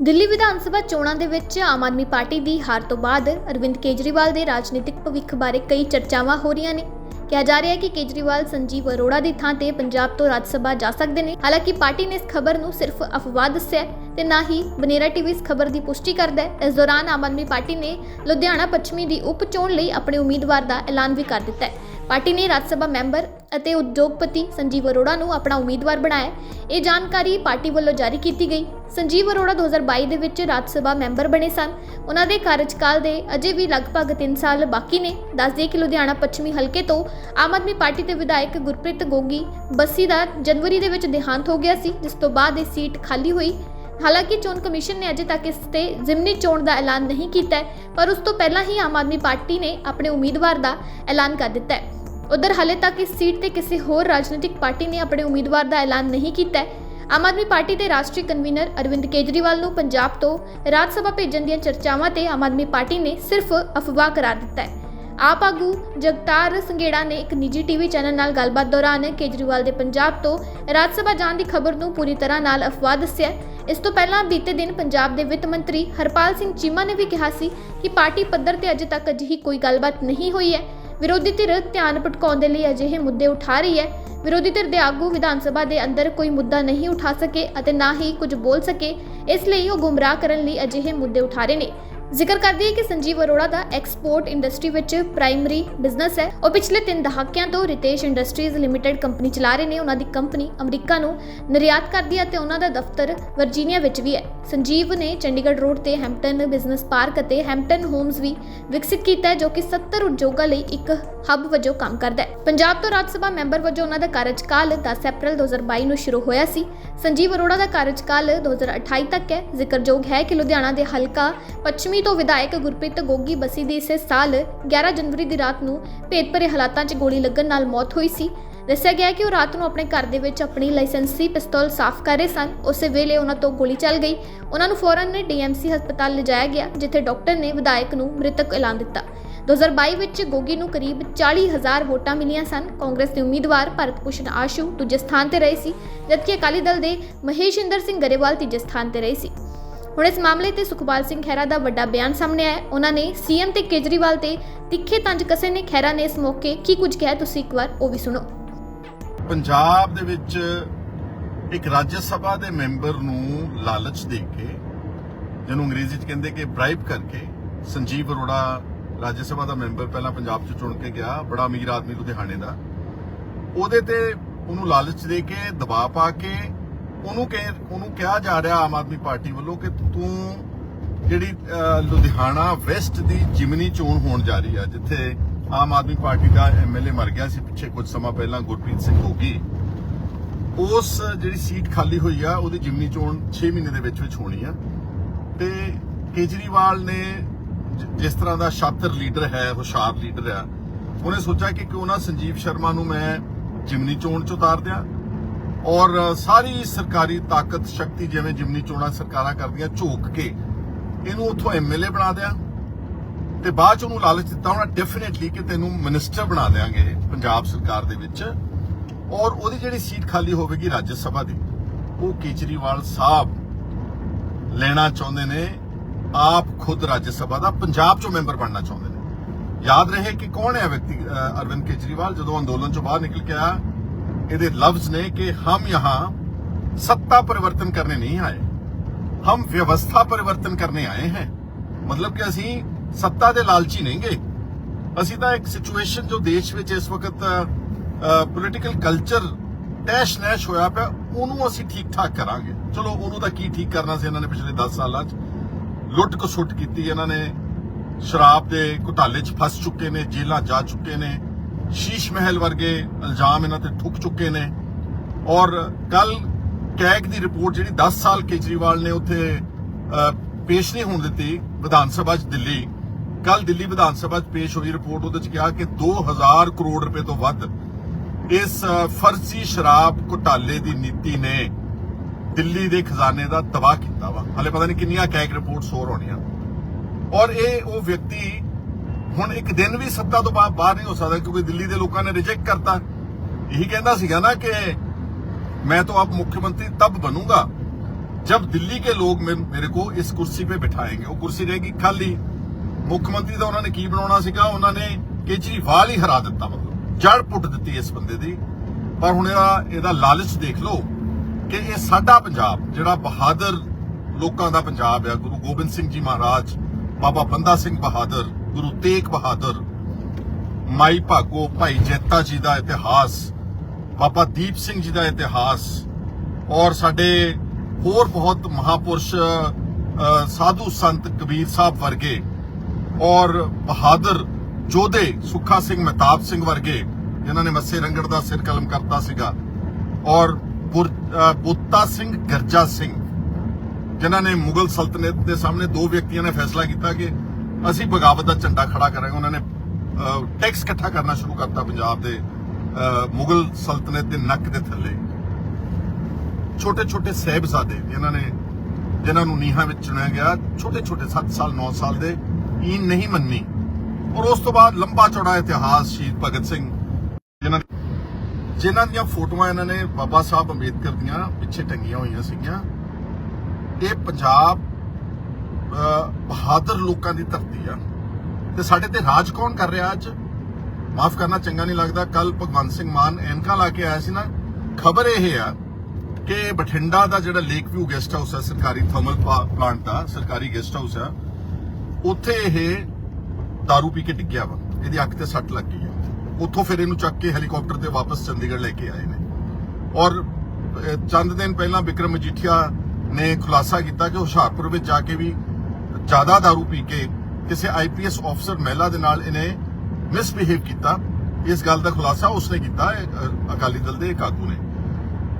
ਦਿੱਲੀ ਵਿਧਾਨ ਸਭਾ ਚੋਣਾਂ ਦੇ ਵਿੱਚ ਆਮ ਆਦਮੀ ਪਾਰਟੀ ਦੀ ਹਾਰ ਤੋਂ ਬਾਅਦ ਅਰਵਿੰਦ ਕੇਜਰੀਵਾਲ ਦੇ ਰਾਜਨੀਤਿਕ ਭਵਿੱਖ ਬਾਰੇ ਕਈ ਚਰਚਾਵਾਂ ਹੋ ਰਹੀਆਂ ਨੇ। ਕਿਹਾ ਜਾ ਰਿਹਾ ਹੈ ਕਿ ਕੇਜਰੀਵਾਲ, ਸੰਜੀਵ ਅਰੋੜਾ ਦੀ ਥਾਂ ਤੇ ਪੰਜਾਬ ਤੋਂ ਰਾਜ ਸਭਾ ਜਾ ਸਕਦੇ ਨੇ। ਹਾਲਾਂਕਿ ਪਾਰਟੀ ਨੇ ਇਸ ਖਬਰ ਨੂੰ ਸਿਰਫ ਅਫਵਾਹ ਦੱਸਿਆ ਹੈ ਤੇ ਨਾ ਹੀ ਬਨੇਰਾ ਟੀਵੀ ਇਸ ਖਬਰ ਦੀ ਪੁਸ਼ਟੀ ਕਰਦਾ ਹੈ। ਇਸ ਦੌਰਾਨ ਆਮ ਆਦਮੀ ਪਾਰਟੀ ਨੇ ਲੁਧਿਆਣਾ ਪੱਛਮੀ ਦੀ ਉਪ ਚੋਣ ਲਈ ਆਪਣੇ ਉਮੀਦਵਾਰ ਦਾ ਐਲਾਨ ਵੀ ਕਰ ਦਿੱਤਾ ਹੈ। ਪਾਰਟੀ ਨੇ ਰਾਜ ਸਭਾ ਮੈਂਬਰ ਅਤੇ ਉਦਯੋਗਪਤੀ ਸੰਜੀਵ ਅਰੋੜਾ ਨੂੰ ਆਪਣਾ ਉਮੀਦਵਾਰ ਬਣਾਇਆ। ਇਹ ਜਾਣਕਾਰੀ ਪਾਰਟੀ ਵੱਲੋਂ ਜਾਰੀ ਕੀਤੀ ਗਈ। ਸੰਜੀਵ ਅਰੋੜਾ 2022 ਦੇ ਵਿੱਚ ਰਾਜ ਸਭਾ ਮੈਂਬਰ ਬਣੇ ਸਨ। ਉਹਨਾਂ ਦੇ ਕਾਰਜਕਾਲ ਦੇ ਅਜੇ ਵੀ ਲਗਭਗ 3 ਸਾਲ ਬਾਕੀ ਨੇ। ਦੱਸ ਕਿ ਲੁਧਿਆਣਾ ਪੱਛਮੀ ਹਲਕੇ ਤੋਂ ਆਮ ਆਦਮੀ ਪਾਰਟੀ ਦੇ ਵਿਧਾਇਕ ਗੁਰਪ੍ਰੀਤ ਗੋਗੀ ਬੱਸੀ ਦਾ ਜਨਵਰੀ ਦੇ ਵਿੱਚ ਦੇਹਾਂਤ ਹੋ ਗਿਆ ਸੀ, ਜਿਸ ਤੋਂ ਬਾਅਦ ਇਹ ਸੀਟ ਖਾਲੀ ਹੋਈ। ਹਾਲਾਂਕਿ ਚੋਣ ਕਮਿਸ਼ਨ ਨੇ ਅਜੇ ਤੱਕ ਇਸ ਤੇ ਜ਼ਿਮਨੀ ਚੋਣ ਦਾ ਐਲਾਨ ਨਹੀਂ ਕੀਤਾ ਪਰ ਉਸ ਤੋਂ ਪਹਿਲਾਂ ਹੀ ਆਮ ਆਦਮੀ ਪਾਰਟੀ ਨੇ ਆਪਣੇ ਉਮੀਦਵਾਰ ਦਾ ਐਲਾਨ ਕਰ ਦਿੱਤਾ ਹੈ। ਉਧਰ ਹਾਲੇ ਤੱਕ ਇਸ ਸੀਟ ਤੇ ਕਿਸੇ ਹੋਰ ਰਾਜਨੀਤਿਕ ਪਾਰਟੀ ਨੇ ਆਪਣੇ ਉਮੀਦਵਾਰ ਦਾ ਐਲਾਨ ਨਹੀਂ ਕੀਤਾ ਹੈ। ਆਮ ਆਦਮੀ ਪਾਰਟੀ ਦੇ ਰਾਸ਼ਟਰੀ ਕਨਵੀਨਰ ਅਰਵਿੰਦ ਕੇਜਰੀਵਾਲ ਨੂੰ ਪੰਜਾਬ ਤੋਂ ਰਾਜ ਸਭਾ ਭੇਜਣ ਦੀਆਂ ਚਰਚਾਵਾਂ ਤੇ ਆਮ ਆਦਮੀ ਪਾਰਟੀ ਨੇ ਸਿਰਫ ਅਫਵਾਹ ਕਰਾਰ ਦਿੱਤਾ ਹੈ। ਆਪ ਆਗੂ ਜਗਤਾਰ ਸੰਘੇੜਾ ਨੇ ਇੱਕ ਨਿੱਜੀ ਟੀਵੀ ਚੈਨਲ ਨਾਲ ਗੱਲਬਾਤ ਦੌਰਾਨ ਕੇਜਰੀਵਾਲ ਦੇ ਪੰਜਾਬ ਤੋਂ ਰਾਜ ਸਭਾ ਜਾਣ ਦੀ ਖਬਰ ਨੂੰ ਪੂਰੀ ਤਰ੍ਹਾਂ ਨਾਲ ਅਫਵਾਹ ਦੱਸਿਆ ਇਸ ਤੋਂ ਪਹਿਲਾਂ ਬੀਤੇ ਦਿਨ ਪੰਜਾਬ ਦੇ ਵਿੱਤ ਮੰਤਰੀ ਹਰਪਾਲ ਸਿੰਘ ਚੀਮਾ ਨੇ ਵੀ ਕਿਹਾ ਸੀ ਕਿ ਪਾਰਟੀ ਪੱਧਰ ਤੇ ਅਜੇ ਤੱਕ ਅਜਿਹੀ ਕੋਈ ਗੱਲਬਾਤ ਨਹੀਂ ਹੋਈ ਹੈ। ਵਿਰੋਧੀ ਧਿਰ ਧਿਆਨ ਭਟਕਾਉਣ ਦੇ ਲਈ ਅਜਿਹੇ ਮੁੱਦੇ ਉਠਾ ਰਹੀ ਹੈ। ਵਿਰੋਧੀ ਧਿਰ ਦੇ ਆਗੂ ਵਿਧਾਨ ਸਭਾ ਦੇ ਅੰਦਰ ਕੋਈ ਮੁੱਦਾ ਨਹੀਂ ਉਠਾ ਸਕੇ ਅਤੇ ਨਾ ਹੀ ਕੁਝ ਬੋਲ ਸਕੇ। ਇਸ ਲਈ ਉਹ ਗੁੰਮਰਾਹ ਕਰਨ ਲਈ ਅਜਿਹੇ ਮੁੱਦੇ ਉਠਾ ਰਹੇ ਨੇ। ਜ਼ਿਕਰ ਕਰਦੀ ਹੈ ਕਿ ਸੰਜੀਵ ਅਰੋੜਾ ਦਾ ਐਕਸਪੋਰਟ ਇੰਡਸਟਰੀ ਵਿੱਚ ਪ੍ਰਾਇਮਰੀ ਬਿਜ਼ਨਸ ਹੈ। ਉਹ ਪਿਛਲੇ 3 ਦਹਾਕਿਆਂ ਤੋਂ ਰਿਤੇਸ਼ ਇੰਡਸਟਰੀਜ਼ ਲਿਮਟਿਡ ਕੰਪਨੀ ਚਲਾ ਰਹੇ ਨੇ। ਉਹਨਾਂ ਦੀ ਕੰਪਨੀ ਅਮਰੀਕਾ ਨੂੰ ਨਿਰਯਾਤ ਕਰਦੀ ਹੈ ਅਤੇ ਉਹਨਾਂ ਦਾ ਦਫ਼ਤਰ ਵਰਜੀਨੀਆ ਵਿੱਚ ਵੀ ਹੈ। ਸੰਜੀਵ ਨੇ ਚੰਡੀਗੜ੍ਹ ਰੋਡ ਤੇ ਹੈਂਪਟਨ ਬਿਜ਼ਨਸ ਪਾਰਕ ਅਤੇ ਹੈਂਪਟਨ ਹੋਮਸ ਵੀ ਵਿਕਸਿਤ ਕੀਤਾ ਹੈ, ਜੋ ਕਿ 70 ਉਦਯੋਗਾਂ ਲਈ ਇੱਕ ਹੱਬ ਵਜੋਂ ਕੰਮ ਕਰਦਾ ਹੈ। ਪੰਜਾਬ ਤੋਂ ਰਾਜ ਸਭਾ ਮੈਂਬਰ ਵਜੋਂ ਉਹਨਾਂ ਦਾ ਕਾਰਜਕਾਲ 10 ਅਪ੍ਰੈਲ 2022 ਨੂੰ ਸ਼ੁਰੂ ਹੋਇਆ ਸੀ। ਸੰਜੀਵ ਅਰੋੜਾ ਦਾ ਕਾਰਜਕਾਲ 2028 ਤੱਕ ਹੈ। ਜ਼ਿਕਰਯੋਗ ਹੈ ਕਿ ਲੁਧਿਆਣਾ ਦੇ ਹਲਕਾ ਪੱਛਮੀ ਤੋਂ ਵਿਧਾਇਕ ਗੁਰਪ੍ਰੀਤ ਗੋਗੀ ਬਸੀ ਦੀ ਇਸੇ ਸਾਲ 11 ਜਨਵਰੀ ਦੀ ਰਾਤ ਨੂੰ ਭੇਦਭਰੇ ਹਾਲਾਤਾਂ 'ਚ ਗੋਲੀ ਲੱਗਣ ਨਾਲ ਮੌਤ ਹੋਈ ਸੀ। ਦੱਸਿਆ ਗਿਆ ਕਿ ਉਹ ਰਾਤ ਨੂੰ ਆਪਣੇ ਘਰ ਦੇ ਵਿੱਚ ਆਪਣੀ ਲਾਇਸੈਂਸੀ ਪਿਸਤੌਲ ਸਾਫ਼ ਕਰ ਰਹੇ ਸਨ। ਉਸੇ ਵੇਲੇ ਉਹਨਾਂ ਤੋਂ ਗੋਲੀ ਚੱਲ ਗਈ। ਉਹਨਾਂ ਨੂੰ ਫੌਰਨ ਨੇ ਡੀਐਮਸੀ ਹਸਪਤਾਲ ਲਿਜਾਇਆ ਗਿਆ, ਜਿੱਥੇ ਡਾਕਟਰ ਨੇ ਵਿਧਾਇਕ ਨੂੰ ਮ੍ਰਿਤਕ ਐਲਾਨ ਦਿੱਤਾ। 2022 ਵਿੱਚ ਗੋਗੀ ਨੂੰ ਕਰੀਬ 40000 ਵੋਟਾਂ ਮਿਲੀਆਂ ਸਨ। ਕਾਂਗਰਸ ਦੇ ਉਮੀਦਵਾਰ ਭਰਤ ਭੂਸ਼ਣ ਆਸ਼ੂ ਦੂਜੇ ਸਥਾਨ ਤੇ ਰਹੇ ਸੀ, ਜਦਕਿ ਅਕਾਲੀ ਦਲ ਦੇ ਮਹੇਸ਼ਿੰਦਰ ਸਿੰਘ ਗਰੇਵਾਲ ਤੀਜੇ ਸਥਾਨ ਤੇ ਰਹੇ ਸੀ। ਹੁਣ ਇਸ ਮਾਮਲੇ ਤੇ ਸੁਖਪਾਲ ਸਿੰਘ ਖਹਿਰਾ ਦਾ ਵੱਡਾ ਬਿਆਨ ਸਾਹਮਣੇ ਆਇਆ ਉਹਨਾਂ ਨੇ ਸੀਐਮ ਤੇ ਕੇਜਰੀਵਾਲ ਤੇ ਤਿੱਖੇ ਤੰਜ ਕਸੇ ਨੇ। ਖਹਿਰਾ ਨੇ ਇਸ ਮੌਕੇ ਕੀ ਕੁਝ ਕਿਹਾ? ਤੁਸੀਂ ਇੱਕ ਵਾਰ ਉਹ ਵੀ ਸੁਣੋ। ਪੰਜਾਬ ਦੇ ਵਿੱਚ ਇੱਕ ਰਾਜ ਸਭਾ ਦੇ ਮੈਂਬਰ ਨੂੰ ਲਾਲਚ ਦੇ ਕੇ, ਜਿਹਨੂੰ ਅੰਗਰੇਜ਼ੀ 'ਚ ਕਹਿੰਦੇ ਕਿ ਬ੍ਰਾਈਬ ਕਰਕੇ, ਸੰਜੀਵ ਅਰੋੜਾ ਰਾਜ ਸਭਾ ਦਾ ਮੈਂਬਰ ਪਹਿਲਾਂ ਪੰਜਾਬ 'ਚ ਚੁਣ ਕੇ ਗਿਆ, ਬੜਾ ਅਮੀਰ ਆਦਮੀ ਲੁਧਿਆਣੇ ਦਾ। ਉਹਦੇ ਤੇ ਉਹਨੂੰ ਲਾਲਚ ਦੇ ਕੇ, ਦਬਾਅ ਪਾ ਕੇ, ਉਹਨੂੰ ਕਿ ਉਹਨੂੰ ਕਿਹਾ ਜਾ ਰਿਹਾ ਆਮ ਆਦਮੀ ਪਾਰਟੀ ਵੱਲੋਂ ਕਿ ਤੂੰ ਜਿਹੜੀ ਲੁਧਿਆਣਾ ਵੈਸਟ ਦੀ ਜਿਮਨੀ ਚੋਣ ਹੋਣ ਜਾ ਰਹੀ ਆ, ਜਿੱਥੇ ਆਮ ਆਦਮੀ ਪਾਰਟੀ ਦਾ ਐਮਐਲਏ ਮਰ ਗਿਆ ਸੀ ਪਿੱਛੇ ਕੁਝ ਸਮਾਂ ਪਹਿਲਾਂ ਗੁਰਪ੍ਰੀਤ ਸਿੰਘ ਹੋਗੀ, ਉਸ ਜਿਹੜੀ ਸੀਟ ਖਾਲੀ ਹੋਈ ਆ, ਉਹਦੀ ਜਿਮਨੀ ਚੋਣ 6 ਮਹੀਨੇ ਦੇ ਵਿੱਚ ਵਿੱਚ ਹੋਣੀ ਆ। ਤੇ ਕੇਜਰੀਵਾਲ ਨੇ ਜਿਸ ਤਰ੍ਹਾਂ ਦਾ ਸ਼ਾਤਰ ਲੀਡਰ ਹੈ ਹੁਸ਼ਿਆਰ ਲੀਡਰ ਆ ਉਹਨੇ ਸੋਚਿਆ ਕਿ ਕਿਉਂ ਨਾ ਸੰਜੀਵ ਸ਼ਰਮਾ ਨੂੰ ਮੈਂ ਜਿਮਨੀ ਚੋਣ ਚ ਉਤਾਰ ਦਿਆਂ ਔਰ ਸਾਰੀ ਸਰਕਾਰੀ ਤਾਕਤ, ਸ਼ਕਤੀ ਜਿਵੇਂ ਜਿਮਨੀ ਚੋਣਾਂ ਸਰਕਾਰਾਂ ਕਰਦੀਆਂ, ਝੋਕ ਕੇ ਇਹਨੂੰ ਉੱਥੋਂ ਐਮਐਲਏ ਬਣਾ ਦਿਆਂ ਤੇ ਬਾਅਦ ਚ ਉਹਨੂੰ ਲਾਲਚ ਦਿੱਤਾ ਹੋਣਾ ਡੈਫੀਨਿਟਲੀ ਕਿ ਤੈਨੂੰ ਮਿਨਿਸਟਰ ਬਣਾ ਦੇਾਂਗੇ ਪੰਜਾਬ ਸਰਕਾਰ ਦੇ ਵਿੱਚ ਔਰ ਉਹਦੀ ਜਿਹੜੀ ਸੀਟ ਖਾਲੀ ਹੋਵੇਗੀ ਰਾਜ ਸਭਾ ਦੀ, ਉਹ ਕੇਜਰੀਵਾਲ ਸਾਹਿਬ ਲੈਣਾ ਚਾਹੁੰਦੇ ਨੇ ਆਪ ਖੁਦ ਰਾਜ ਸਭਾ ਦਾ ਪੰਜਾਬ ਚੋਂ ਮੈਂਬਰ ਬਣਨਾ ਚਾਹੁੰਦੇ ਨੇ। ਯਾਦ ਰਹੇ ਕਿ ਕੌਣ ਹੈ ਵਿਅਕਤੀ ਅਰਵਿੰਦ ਕੇਜਰੀਵਾਲ? ਜਦੋਂ ਅੰਦੋਲਨ ਚੋਂ ਬਾਹਰ ਨਿਕਲ ਕੇ ਆਇਆ, ਇਹਦੇ ਲਫ਼ਜ਼ ਨੇ ਕਿ ਹਮ ਯਹਾਂ ਸੱਤਾ ਪਰਿਵਰਤਨ ਕਰਨੇ ਨਹੀਂ ਆਏ। ਹਮ ਵਿਵਸਥਾ ਪਰਿਵਰਤਨ ਕਰਨੇ ਆਏ ਹਨ ਮਤਲਬ ਕਿ ਅਸੀਂ ਸੱਤਾ ਦੇ ਲਾਲਚੀ ਨਹੀਂ ਗਏ। ਅਸੀਂ ਤਾਂ ਇੱਕ ਸਿਚੁਏਸ਼ਨ ਜੋ ਦੇਸ਼ ਵਿੱਚ ਇਸ ਵਕਤ ਪੋਲੀਟੀਕਲ ਕਲਚਰ ਟੈਸ਼ ਨੈਸ਼ ਹੋਇਆ ਪਿਆ, ਉਹਨੂੰ ਅਸੀਂ ਠੀਕ ਠਾਕ ਕਰਾਂਗੇ। ਚਲੋ, ਉਹਨੂੰ ਤਾਂ ਕੀ ਠੀਕ ਕਰਨਾ ਸੀ ਇਹਨਾਂ ਨੇ ਪਿਛਲੇ 10 ਸਾਲਾਂ 'ਚ? ਲੁੱਟ ਕਸੁੱਟ ਕੀਤੀ ਇਹਨਾਂ ਨੇ। ਸ਼ਰਾਬ ਦੇ ਘੁਟਾਲੇ 'ਚ ਫਸ ਚੁੱਕੇ ਨੇ, ਜੇਲ੍ਹਾਂ ਜਾ ਚੁੱਕੇ ਨੇ। ਸ਼ੀਸ਼ ਮਹਿਲ ਵਰਗੇ ਇਲਜ਼ਾਮ ਇਹਨਾਂ ਤੇ ਠੁੱਕ ਚੁੱਕੇ ਨੇ। ਔਰ ਕੱਲ ਕੈਗ ਦੀ ਰਿਪੋਰਟ ਜਿਹੜੀ 10 ਸਾਲ ਕੇਜਰੀਵਾਲ ਨੇ ਉੱਥੇ ਪੇਸ਼ ਨਹੀਂ ਹੋਣ ਦਿੱਤੀ ਵਿਧਾਨ ਸਭਾ 'ਚ ਦਿੱਲੀ। ਕੱਲ ਦਿੱਲੀ ਵਿਧਾਨ ਸਭਾ 'ਚ ਪੇਸ਼ ਹੋਈ ਰਿਪੋਰਟ, ਉਹਦੇ 'ਚ ਕਿਹਾ ਕਿ 2000 ਕਰੋੜ ਰੁਪਏ ਤੋਂ ਵੱਧ ਇਸ ਫਰਜ਼ੀ ਸ਼ਰਾਬ ਘੁਟਾਲੇ ਦੀ ਨੀਤੀ ਨੇ। ਦਿੱਲੀ ਦੇ ਖਜ਼ਾਨੇ ਦਾ ਤਬਾਹ ਕੀਤਾ ਵਾ ਹਲੇ ਪਤਾ ਨਹੀਂ ਕਿੰਨੀਆਂ ਕੈਗ ਰਿਪੋਰਟਸ ਹੋਰ ਹੋਣੀਆਂ ਔਰ ਇਹ ਉਹ ਵਿਅਕਤੀ ਹੁਣ ਇੱਕ ਦਿਨ ਵੀ ਸੱਤਾ ਤੋਂ ਬਾ- ਬਾਹਰ ਨਹੀਂ ਹੋ ਸਕਦਾ ਕਿਉਂਕਿ ਦਿੱਲੀ ਦੇ ਲੋਕਾਂ ਨੇ ਰਿਜੈਕਟ ਕਰਤਾ ਇਹੀ ਕਹਿੰਦਾ ਸੀਗਾ ਨਾ ਕਿ ਮੈਂ ਤਾਂ ਆਪ ਮੁੱਖ ਮੰਤਰੀ ਤਬ ਬਣੂੰਗਾ जब दिल्ली के लोग मेरे मेरे को इस कुर्सी पे बिठाएंगे वो कुर्सी रहेगी खाली ਮੁੱਖ ਮੰਤਰੀ ਦਾ ਉਹਨਾਂ ਨੇ ਕੀ ਬਣਾਉਣਾ ਸੀਗਾ ਉਹਨਾਂ ਨੇ ਕੇਜਰੀਵਾਲ ਹੀ ਹਰਾ ਦਿੱਤਾ ਮਤਲਬ ਜੜ ਪੁੱਟ ਦਿੱਤੀ ਇਸ ਬੰਦੇ ਦੀ ਪਰ ਹੁਣ ਇਹਦਾ ਇਹਦਾ ਲਾਲਚ ਦੇਖ ਲਓ ਕਿ ਇਹ ਸਾਡਾ ਪੰਜਾਬ, ਜਿਹੜਾ ਬਹਾਦਰ ਲੋਕਾਂ ਦਾ ਪੰਜਾਬ ਹੈ ਗੁਰੂ ਗੋਬਿੰਦ ਸਿੰਘ ਜੀ ਮਹਾਰਾਜ, ਬਾਬਾ ਬੰਦਾ ਸਿੰਘ ਬਹਾਦਰ, ਗੁਰੂ ਤੇਗ ਬਹਾਦਰ, ਮਾਈ ਭਾਗੋ ਭਾਈ ਜੈਤਾ ਜੀ ਦਾ ਇਤਿਹਾਸ, ਬਾਬਾ ਦੀਪ ਸਿੰਘ ਜੀ ਦਾ ਇਤਿਹਾਸ, ਔਰ ਸਾਡੇ ਹੋਰ ਬਹੁਤ ਮਹਾਪੁਰਸ਼ ਸਾਧੂ ਸੰਤ ਕਬੀਰ ਸਾਹਿਬ ਵਰਗੇ, ਔਰ ਬਹਾਦਰ ਜੋਧੇ ਸੁੱਖਾ ਸਿੰਘ ਮਹਿਤਾਬ ਸਿੰਘ ਵਰਗੇ, ਜਿਨ੍ਹਾਂ ਨੇ ਮੱਸੇ ਰੰਗੜ ਦਾ ਸਿਰ ਕਲਮ ਕਰਤਾ ਸੀਗਾ, ਔਰ ਬੁਰ- ਸਿੰਘ ਗਰਜਾ ਸਿੰਘ ਜਿਨ੍ਹਾਂ ਨੇ ਮੁਗਲ ਸਲਤਨਤ ਦੇ ਸਾਹਮਣੇ ਦੋ ਵਿਅਕਤੀਆਂ ਨੇ ਫੈਸਲਾ ਕੀਤਾ ਕਿ ਅਸੀਂ ਬਗਾਵਤ ਦਾ ਝੰਡਾ ਖੜਾ ਕਰਾਂਗੇ। ਉਹਨਾਂ ਨੇ ਟੈਕਸ ਇਕੱਠਾ ਕਰਨਾ ਸ਼ੁਰੂ ਕਰਤਾ ਪੰਜਾਬ ਦੇ ਅ, ਮੁਗਲ ਸਲਤਨਤ ਦੇ ਨੱਕ ਦੇ ਥੱਲੇ। ਛੋਟੇ ਛੋਟੇ ਸਹਿਬਜ਼ਾਦੇ ਜਿਨ੍ਹਾਂ ਨੇ ਜਿਨ੍ਹਾਂ ਨੂੰ ਨੀਹਾਂ ਵਿੱਚ ਚੁਣਿਆ ਗਿਆ ਛੋਟੇ ਛੋਟੇ 7 ਸਾਲ 9 ਸਾਲ ਦੇ ਈਨ ਨਹੀਂ ਮੰਨੀ। ਔਰ ਉਸ ਤੋਂ ਬਾਅਦ ਲੰਬਾ ਚੌੜਾ ਇਤਿਹਾਸ ਸ਼ਹੀਦ ਭਗਤ ਸਿੰਘ ਜਿਨ੍ਹਾਂ ਦੀਆਂ ਫੋਟੋਆਂ ਇਹਨਾਂ ਨੇ ਬਾਬਾ ਸਾਹਿਬ ਅੰਬੇਦਕਰ ਦੀਆਂ ਪਿੱਛੇ ਟੰਗੀਆਂ ਹੋਈਆਂ ਸੀਗੀਆਂ, ਇਹ ਪੰਜਾਬ ਬਹਾਦਰ ਲੋਕਾਂ ਦੀ ਧਰਤੀ ਆ। ਤੇ ਸਾਡੇ ਤੇ ਰਾਜ ਕੌਣ ਕਰ ਰਿਹਾ ਅੱਜ? ਮਾਫ ਕਰਨਾ ਚੰਗਾ ਨਹੀਂ ਲੱਗਦਾ ਕੱਲ ਭਗਵੰਤ ਸਿੰਘ ਮਾਨ ਐਨਕਾ ਲਾ ਕੇ ਆਇਆ ਸੀ ਨਾ, ਖਬਰ ਇਹ ਆ ਕਿ ਬਠਿੰਡਾ ਦਾ ਜਿਹੜਾ ਲੇਕ ਵਿਊ ਗੈਸਟ ਹਾਊਸ ਹੈ ਸਰਕਾਰੀ ਥਰਮਲ ਪਲਾਂਟ ਦਾ ਸਰਕਾਰੀ ਗੈਸਟ ਹਾਊਸ ਆ, ਉੱਥੇ ਇਹ दारू ਪੀ ਕੇ ਡਿੱਗਿਆ ਵਾ। ਇਹਦੀ ਅੱਖ ਤੇ ਸੱਟ ਲੱਗ ਗਈ ਆ। ਉੱਥੋਂ ਫਿਰ ਇਹਨੂੰ ਚੱਕ ਕੇ ਹੈਲੀਕਾਪਟਰ ਤੇ ਵਾਪਸ ਚੰਡੀਗੜ੍ਹ ਲੈ ਕੇ ਆਏ ਨੇ। ਔਰ ਚੰਦ ਦਿਨ ਪਹਿਲਾਂ ਵਿਕਰਮ ਮਜੀਠੀਆ ਨੇ ਖੁਲਾਸਾ ਕੀਤਾ ਕਿ ਹੁਸ਼ਿਆਰਪੁਰ ਵਿੱਚ ਜਾ ਕੇ ਵੀ ਜ਼ਿਆਦਾ दारू ਪੀ ਕੇ ਕਿਸੇ ਆਈਪੀਐਸ ਅਫਸਰ ਮਹਿਲਾ ਦੇ ਨਾਲ ਇਹਨੇ ਮਿਸਬਿਹੇਵ ਕੀਤਾ। ਇਸ ਗੱਲ ਦਾ ਖੁਲਾਸਾ ਉਸਨੇ ਕੀਤਾ ਅਕਾਲੀ ਦਲ ਦੇ ਇੱਕ ਆਗੂ ਨੇ।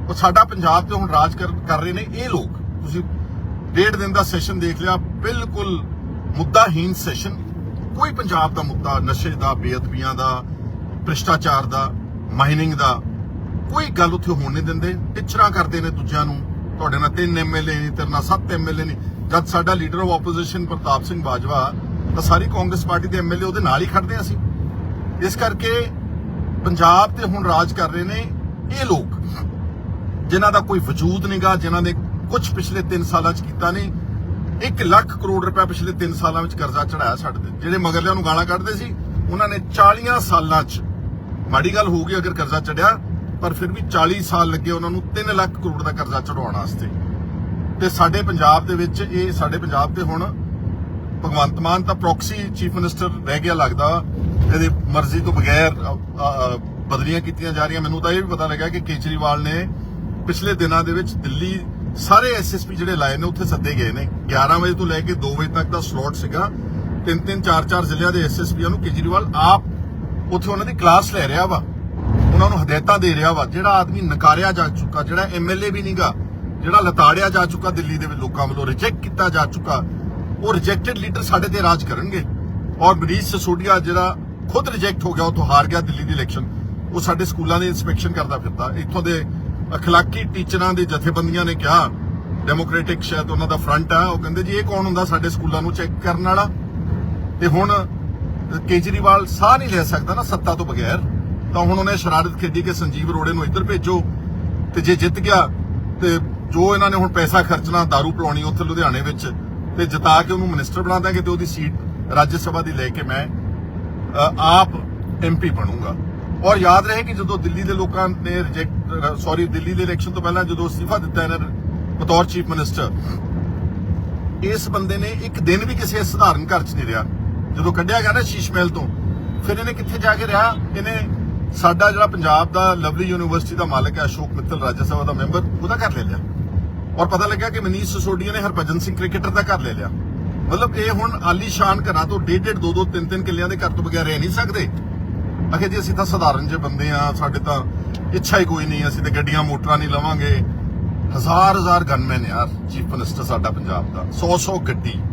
ਉਹ ਸਾਡਾ ਪੰਜਾਬ ਤੇ ਹੁਣ ਰਾਜ ਕਰ ਰਹੇ ਨੇ ਇਹ ਲੋਕ। ਤੁਸੀਂ ਡੇਢ ਦਿਨ ਦਾ ਸੈਸ਼ਨ ਦੇਖ ਲਿਆ, ਬਿਲਕੁਲ ਮੁੱਦਾਹੀਨ ਸੈਸ਼ਨ ਕੋਈ ਪੰਜਾਬ ਦਾ ਮੁੱਦਾ, ਨਸ਼ੇ ਦਾ, ਬੇਅਦਬੀਆਂ ਦਾ ਭ੍ਰਿਸ਼ਟਾਚਾਰ ਦਾ, ਮਾਈਨਿੰਗ ਦਾ, ਕੋਈ ਗੱਲ ਉੱਥੇ ਹੋਣ ਨਹੀਂ ਦਿੰਦੇ। ਟਿਚਰਾਂ ਕਰਦੇ ਨੇ ਦੂਜਿਆਂ ਨੂੰ। ਤੁਹਾਡੇ ਨਾਲ ਤਿੰਨ ਐਮਐਲਏ ਨਹੀਂ ਤੇਰੇ ਨਾਲ ਸੱਤ ਐਮਐਲਏ ਨਹੀਂ ਜਦ ਸਾਡਾ leader of opposition Pratap Singh Bajwa, ਤਾਂ ਸਾਰੀ ਕਾਂਗਰਸ ਪਾਰਟੀ ਦੇ ਐਮਐਲਏ ਉਹਦੇ ਨਾਲ ਹੀ ਖੜਦੇ ਅਸੀਂ। ਇਸ ਕਰਕੇ ਪੰਜਾਬ ਤੇ ਹੁਣ ਰਾਜ ਕਰ ਰਹੇ ਨੇ ਇਹ ਲੋਕ, ਜਿਨ੍ਹਾਂ ਦਾ ਕੋਈ ਵਜੂਦ ਨਹੀਂਗਾ ਜਿਨ੍ਹਾਂ ਨੇ ਕੁਝ ਪਿਛਲੇ 3 ਸਾਲਾਂ 'ਚ ਕੀਤਾ ਨਹੀਂ। 1 ਲੱਖ ਕਰੋੜ ਰੁਪਏ ਪਿਛਲੇ 3 ਸਾਲਾਂ ਵਿੱਚ ਕਰਜ਼ਾ ਚੜਾਇਆ ਸਾਡੇ ਤੇ। ਜਿਹੜੇ ਮਗਰਲਿਆਂ ਨੂੰ ਗਾਲਾਂ ਕੱਢਦੇ ਸੀ, ਉਹਨਾਂ ਨੇ 40 ਸਾਲਾਂ 'ਚ ਮਾੜੀ ਗੱਲ ਹੋਊਗੀ ਅਗਰ ਕਰਜ਼ਾ ਚੜਿਆ, ਪਰ ਫਿਰ ਵੀ 40 ਸਾਲ ਲੱਗੇ ਉਹਨਾਂ ਨੂੰ 3 ਲੱਖ ਕਰੋੜ ਦਾ ਕਰਜ਼ਾ ਚੜਾਉਣ ਵਾਸਤੇ। ਤੇ ਸਾਡੇ ਪੰਜਾਬ ਦੇ ਵਿੱਚ ਇਹ ਸਾਡੇ ਪੰਜਾਬ ਤੇ ਹੁਣ ਭਗਵੰਤ ਮਾਨ ਤਾਂ ਪ੍ਰੋਕਸੀ ਚੀਫ ਮਿਨਿਸਟਰ ਰਹਿ ਗਿਆ ਲੱਗਦਾ। ਇਹਦੀ ਮਰਜ਼ੀ ਤੋਂ ਬਗੈਰ ਬਦਲੀਆਂ ਕੀਤੀਆਂ ਜਾ ਰਹੀਆਂ। ਮੈਨੂੰ ਤਾਂ ਇਹ ਵੀ ਪਤਾ ਲੱਗਾ ਕਿ ਕੇਜਰੀਵਾਲ ਨੇ ਪਿਛਲੇ ਦਿਨਾਂ ਦੇ ਵਿੱਚ ਦਿੱਲੀ ਸਾਰੇ ਐਸਐਸਪੀ ਜਿਹੜੇ ਲਾਏ ਨੇ, ਉੱਥੇ ਸੱਦੇ ਗਏ ਨੇ। 11 ਵਜੇ ਤੋਂ ਲੈ ਕੇ 2 ਵਜੇ ਤੱਕ ਦਾ ਸਲੋਟ ਸੀਗਾ। ਤਿੰਨ ਤਿੰਨ ਚਾਰ ਚਾਰ ਜ਼ਿਲ੍ਹਿਆਂ ਦੇ ਐਸਐਸਪੀਆਂ ਨੂੰ ਕੇਜਰੀਵਾਲ ਆਪ ਉੱਥੇ ਉਹਨਾਂ ਦੀ ਕਲਾਸ ਲੈ ਰਿਹਾ ਵਾ। ਉਹਨਾਂ ਨੂੰ ਹਦਾਇਤਾਂ ਦੇ ਰਿਹਾ ਵਾ। ਜਿਹੜਾ ਆਦਮੀ ਨਕਾਰਿਆ ਜਾ ਚੁੱਕਾ, ਜਿਹੜਾ ਐਮਐਲਏ ਵੀ ਨਹੀਂਗਾ ਜਿਹੜਾ ਲਤਾੜਿਆ ਜਾ ਚੁੱਕਾ ਦਿੱਲੀ ਦੇ ਵਿੱਚ ਲੋਕਾਂ ਵੱਲੋਂ ਰਿਜੈਕਟ ਕੀਤਾ ਜਾ ਚੁੱਕਾ, ਉਹ ਰਿਜੈਕਟਡ ਲੀਡਰ ਸਾਡੇ ਤੇ ਰਾਜ ਕਰਨਗੇ। ਔਰ ਮਨੀਸ਼ ਸਸੋਡੀਆ ਜਿਹੜਾ ਖੁਦ ਰਿਜੈਕਟ ਹੋ ਗਿਆ ਉੱਥੋਂ ਹਾਰ ਗਿਆ ਦਿੱਲੀ ਦੀ ਇਲੈਕਸ਼ਨ ਉਹ ਸਾਡੇ ਸਕੂਲਾਂ ਦੀ ਇਨਸਪੈਕਸ਼ਨ ਕਰਦਾ ਫਿਰਦਾ। ਇੱਥੋਂ ਦੇ ਅਖਲਾਕੀ ਟੀਚਰਾਂ ਦੇ ਜਥੇਬੰਦੀਆਂ ਨੇ ਕਿਹਾ ਡੈਮੋਕ੍ਰੈਟਿਕ ਸ਼ਾਇਦ ਉਹਨਾਂ ਦਾ ਫਰੰਟ ਆ। ਉਹ ਕਹਿੰਦੇ ਜੀ, ਇਹ ਕੌਣ ਹੁੰਦਾ ਸਾਡੇ ਸਕੂਲਾਂ ਨੂੰ ਚੈੱਕ ਕਰਨ ਵਾਲਾ? ਤੇ ਹੁਣ ਕੇਜਰੀਵਾਲ ਸਾਹ ਨਹੀਂ ਲੈ ਸਕਦਾ ਨਾ ਸੱਤਾ ਤੋਂ ਬਗੈਰ ਤਾਂ ਹੁਣ ਉਹਨੇ ਸ਼ਰਾਰਤ ਖੇਡੀ ਕਿ ਸੰਜੀਵ ਅਰੋੜੇ ਨੂੰ ਇੱਧਰ ਭੇਜੋ ਤੇ ਜੇ ਜਿੱਤ ਗਿਆ ਤੇ ਜੋ ਇਹਨਾਂ ਨੇ ਹੁਣ ਪੈਸਾ ਖਰਚਣਾ दारू ਪਲਾਉਣੀ ਉੱਥੇ ਲੁਧਿਆਣੇ ਵਿੱਚ ਤੇ ਜਿਤਾ ਕੇ ਉਹਨੂੰ ਮਿਨਿਸਟਰ ਬਣਾ ਦਾਂਗੇ ਤੇ ਉਹਦੀ ਸੀਟ ਰਾਜ ਸਭਾ ਦੀ ਲੈ ਕੇ ਮੈਂ ਅ, ਆਪ ਐਮਪੀ ਬਣੂੰਗਾ। ਔਰ ਯਾਦ ਰਹੇ ਕਿ ਜਦੋਂ ਦਿੱਲੀ ਦੇ ਲੋਕਾਂ ਨੇ ਰਿਜੈਕਟ ਸੌਰੀ ਦਿੱਲੀ ਦੇ ਇਲੈਕਸ਼ਨ ਤੋਂ ਪਹਿਲਾਂ ਜਦੋਂ ਅਸਤੀਫਾ ਦਿੱਤਾ ਇਹਨਾਂ ਬਤੌਰ ਚੀਫ ਮਿਨਿਸਟਰ ਇਸ ਬੰਦੇ ਨੇ ਇੱਕ ਦਿਨ ਵੀ ਕਿਸੇ ਸਧਾਰਨ ਘਰ 'ਚ ਨਹੀਂ ਰਿਹਾ। ਜਦੋਂ ਕੱਢਿਆ ਗਿਆ ਨਾ ਸ਼ੀਸ਼ ਤੋਂ, ਫਿਰ ਇਹਨੇ ਕਿੱਥੇ ਜਾ ਕੇ ਰਿਹਾ? ਇਹਨੇ ਸਾਡਾ ਜਿਹੜਾ ਪੰਜਾਬ ਦਾ ਲਵਲੀ ਯੂਨੀਵਰਸਿਟੀ ਦਾ ਮਾਲਕ ਹੈ, ਅਸ਼ੋਕ ਮਿੱਤਲ, ਰਾਜ ਸਭਾ ਦਾ ਮੈਂਬਰ, ਉਹਦਾ ਘਰ ਲੈ ਲਿਆ। ਔਰ ਪਤਾ ਲੱਗਾ ਕਿ ਮਨੀਸ਼ ਸਿਸੋਡੀਆ ਨੇ ਹਰਭਜਨ ਸਿੰਘ ਕ੍ਰਿਕਟਰ ਦਾ ਘਰ ਲੈ ਲਿਆ। ਮਤਲਬ ਇਹ ਹੁਣ ਆਲੀਸ਼ਾਨ ਘਰਾਂ ਤੋਂ ਡੇਢ ਡੇਢ ਦੋ ਦੋ ਤਿੰਨ ਤਿੰਨ ਕਿੱਲਿਆਂ ਦੇ ਘਰ ਤੋਂ ਬਗੈਰ ਰਹਿ ਨਹੀਂ ਸਕਦੇ। ਅਖੇ ਜੀ, ਅਸੀਂ ਤਾਂ ਸਧਾਰਨ ਜਿਹੇ ਬੰਦੇ ਆ ਸਾਡੇ ਤਾਂ ਇੱਛਾ ਹੀ ਕੋਈ ਨਹੀਂ, ਅਸੀਂ ਤੇ ਗੱਡੀਆਂ, ਮੋਟਰਾਂ ਨਹੀਂ ਲਵਾਂਗੇ। ਹਜ਼ਾਰ ਹਜ਼ਾਰ ਗਨਮੈਨ ਯਾਰ, ਚੀਫ ਮਿਨਿਸਟਰ ਸਾਡਾ ਪੰਜਾਬ ਦਾ 100 100 ਗੱਡੀ।